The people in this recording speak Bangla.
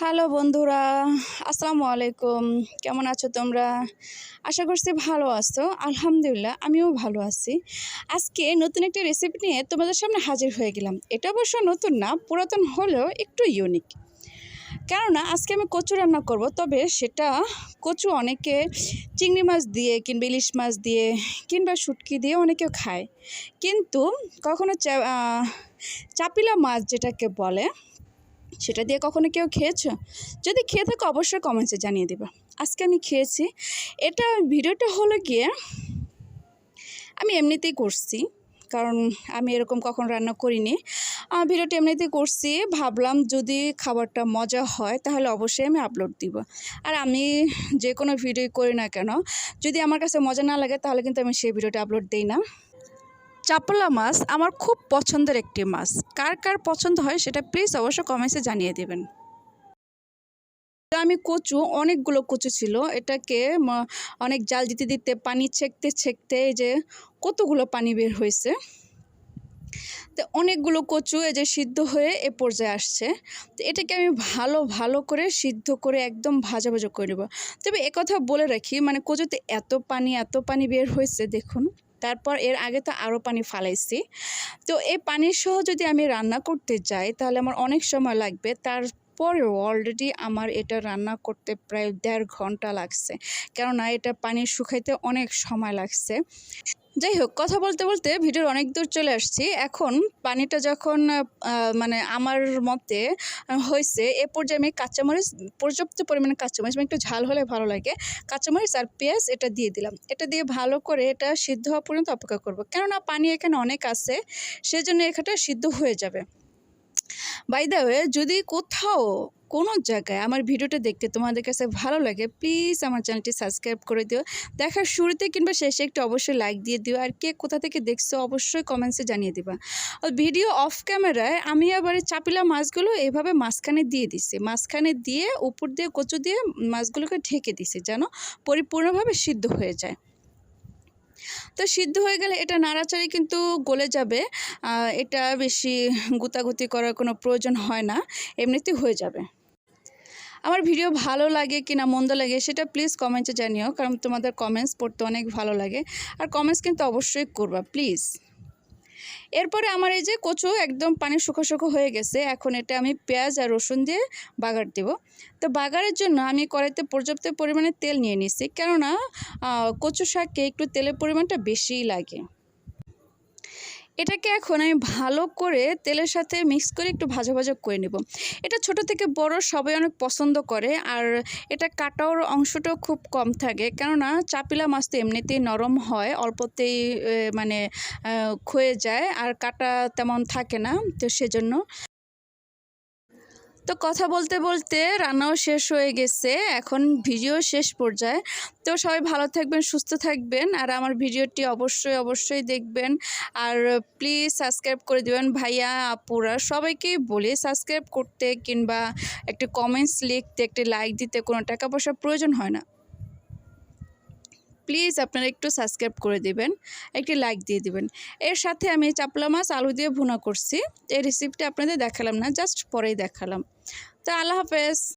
হ্যালো বন্ধুরা, আসসালামু আলাইকুম। কেমন আছো তোমরা? আশা করছি ভালো আছো। আলহামদুলিল্লাহ, আমিও ভালো আছি। আজকে নতুন একটি রেসিপি নিয়ে তোমাদের সামনে হাজির হয়ে গেলাম। এটা অবশ্য নতুন না, পুরাতন হলেও একটু ইউনিক কেননা, আজকে আমি কচু রান্না করব, তবে সেটা কচু অনেকে চিংড়ি মাছ দিয়ে কিংবা ইলিশ মাছ দিয়ে কিংবা শুটকি দিয়ে অনেকেও খায়। কিন্তু কখনো চাপিলা মাছ যেটাকে বলে সেটা দিয়ে কখনো কেউ খেয়েছো? যদি খেয়ে থাকো, অবশ্যই কমেন্টসে জানিয়ে দেবে। আজকে আমি খেয়েছি। এটা ভিডিওটা হলো গিয়ে, আমি এমনিতেই করছি, কারণ আমি এরকম কখন রান্না করিনি। ভিডিওটা এমনিতেই করছি। ভাবলাম যদি খাবারটা মজা হয়, তাহলে অবশ্যই আমি আপলোড দিব। আর আমি যে কোনো ভিডিও করি না কেন, যদি আমার কাছে মজা না লাগে, তাহলে কিন্তু আমি সেই ভিডিওটা আপলোড দিই না। চাপলা মাছ আমার খুব পছন্দের একটি মাছ। কার কার পছন্দ হয় সেটা প্লিজ অবশ্য কমেন্টসে জানিয়ে দেবেন। আমি কচু, অনেকগুলো কচু ছিল। এটাকে অনেক জাল দিতে দিতে, পানি ছেঁকতে ছেঁকতে এই যে কতগুলো পানি বের হয়েছে। তো অনেকগুলো কচু এই যে সিদ্ধ হয়ে এ পর্যায়ে আসছে। তো এটাকে আমি ভালো ভালো করে সিদ্ধ করে একদম ভাজা ভাজা করে নেব। তবে একথা বলে রাখি মানে কচুতে এত পানি এত পানি বের হয়েছে, দেখুন। তারপর এর আগে তো আরও পানি ফালাইছি। তো এই পানির সহ যদি আমি রান্না করতে যাই, তাহলে আমার অনেক সময় লাগবে। তারপরেও অলরেডি আমার এটা রান্না করতে প্রায় দেড় ঘণ্টা লাগছে। কেননা এটা পানি শুকাইতে অনেক সময় লাগছে। যাই হোক, কথা বলতে বলতে ভিডিওর অনেক দূর চলে আসছি। এখন পানিটা যখন মানে আমার মতে হয়েছে, এ পর্যায়ে আমি কাঁচামরিচ, পর্যাপ্ত পরিমাণে কাঁচামরিচ মানে একটু ঝাল হলে ভালো লাগে। কাঁচামরিচ আর পেঁয়াজ এটা দিয়ে দিলাম। এটা দিয়ে ভালো করে এটা সিদ্ধ হওয়া পর্যন্ত অপেক্ষা করব। কেননা পানি এখানে অনেক আছে, সেজন্য এখানটা সিদ্ধ হয়ে যাবে। বাই দ্য ওয়ে যদি কোথাও কোনো জায়গায় আমার ভিডিওটা দেখতে তোমাদের কাছে ভালো লাগে প্লিজ আমার চ্যানেলটি সাবস্ক্রাইব করে দিও। দেখার শুরুতে কিংবা শেষে একটু অবশ্যই লাইক দিয়ে দিও। আর কে কোথা থেকে দেখছ অবশ্যই কমেন্টসে জানিয়ে দিবা। ভিডিও অফ ক্যামেরায় আমি আবার চাপিলা মাছগুলো এভাবে মাঝখানে দিয়ে দিছি। মাঝখানে দিয়ে, উপর দিয়ে, কচু দিয়ে মাছগুলোকে ঢেকে দিছি যেন পরিপূর্ণভাবে সিদ্ধ হয়ে যায়। তো সিদ্ধ হয়ে গেলে এটা নাড়াচাড়ি কিন্তু গলে যাবে। এটা বেশি গুতাগুতি করার কোনো প্রয়োজন হয় না এমনিতেই হয়ে যাবে। আমার ভিডিও ভালো লাগে কি না মন্দ লাগে সেটা প্লিজ কমেন্টে জানিও, কারণ তোমাদের কমেন্টস পড়তে অনেক ভালো লাগে। আর কমেন্টস কিন্তু অবশ্যই করবা প্লিজ এরপরে আমার এই যে কচু একদম পানি শুকো শুকো হয়ে গেছে, এখন এটা আমি পেঁয়াজ আর রসুন দিয়ে বাগার দেব। তো বাগারের জন্য আমি কড়াইতে পর্যাপ্ত পরিমাণে তেল নিয়ে নিছি কেননা কচু শাককে একটু তেলের পরিমাণটা বেশিই লাগে। এটাকে এখন আমি ভালো করে তেলের সাথে মিক্স করে একটু ভাজা ভাজা করে নেব। এটা ছোট থেকে বড় সবাই অনেক পছন্দ করে আর এটা কাটার অংশটাও খুব কম থাকে। কেননা চাপিলা মাছ তো এমনিতেই নরম হয়, অল্পতেই মানে ক্ষয়ে যায় আর কাটা তেমন থাকে না, তো সেজন্য তো কথা বলতে বলতে রান্নাও শেষ হয়ে গেছে, এখন ভিডিও শেষ পর্যায়ে। তো সবাই ভালো থাকবেন, সুস্থ থাকবেন, আর আমার ভিডিওটি অবশ্যই অবশ্যই দেখবেন। আর প্লিজ সাবস্ক্রাইব করে দেবেন ভাইয়া, আপুরা সবাইকেই বলে সাবস্ক্রাইব করতে কিংবা একটি কমেন্টস লিখতে, একটি লাইক দিতে কোনো টাকা পয়সার প্রয়োজন হয় না। প্লিজ আপনারা একটু সাবস্ক্রাইব করে দিবেন, একটি লাইক দিয়ে দিবেন। এর সাথে আমি চাপলা মাছ, আলু দিয়ে ভুনা করছি। এই রেসিপিটা আপনাদের দেখালাম না, জাস্ট পরেই দেখালাম। তো আল্লাহ হাফেজ।